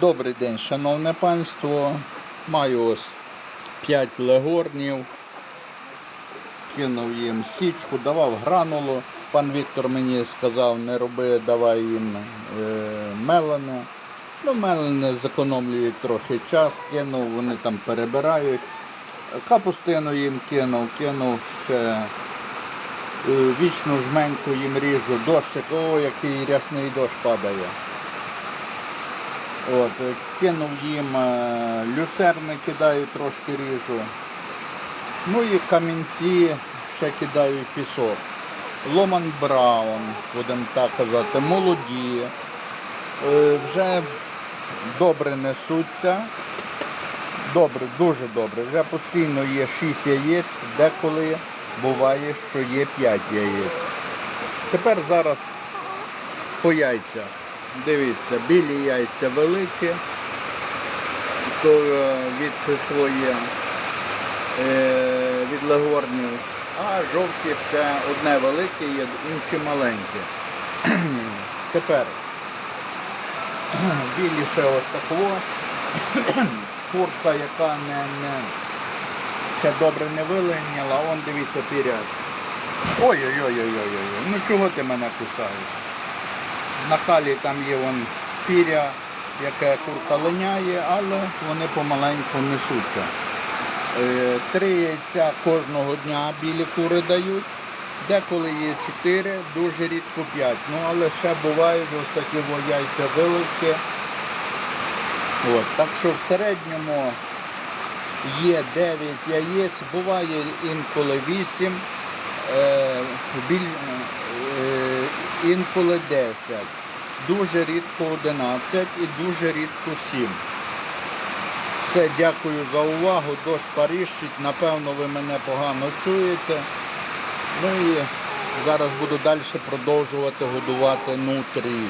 Добрий день, шановне панство. Маю ось 5 легорнів. Кинув їм січку, давав гранулу. Пан Віктор мені сказав, не роби, давай їм е, мелене. Ну, мелене зекономлює трохи час, кинув, вони там перебирають. Капустину їм кинув, кинув ще е, вічну жменьку їм ріжу, дощик, о, який рясний дощ падає. От, е, кинув їм е, люцерни, кидаю трошки ріжу. Ну і камінці ще кидаю пісок. Ломан Браун, будемо так казати, молоді. Е, Вже добре несуться. Добре, дуже добре. Вже постійно є 6 яєць, деколи буває, що є 5 яєць. Тепер зараз по яйцях. Дивіться, білі яйця великі, то від своє е, від легорнів, а жовті ще одне велике є, інші маленькі. Тепер білі ще ось такого. Куртка, яка не, не ще добре не виленяла, он дивіться піряд. Ой-ой-ой-ой-ой-ой. Ну чого ти мене кусаєш? На калі там є вон піря, яке курка линяє, але вони помаленьку несуться. Е, Три яйця кожного дня білі кури дають. Деколи є чотири, дуже рідко п'ять. Ну але ще бувають ось такі яйця виливки. От, так що в середньому є 9 яєць, буває інколи 8, е, біль, інколи 10. Дуже рідко 11 і дуже рідко 7. Все, дякую за увагу. Дощ паріщить. Напевно, ви мене погано чуєте. Ну і зараз буду далі продовжувати годувати нутрій.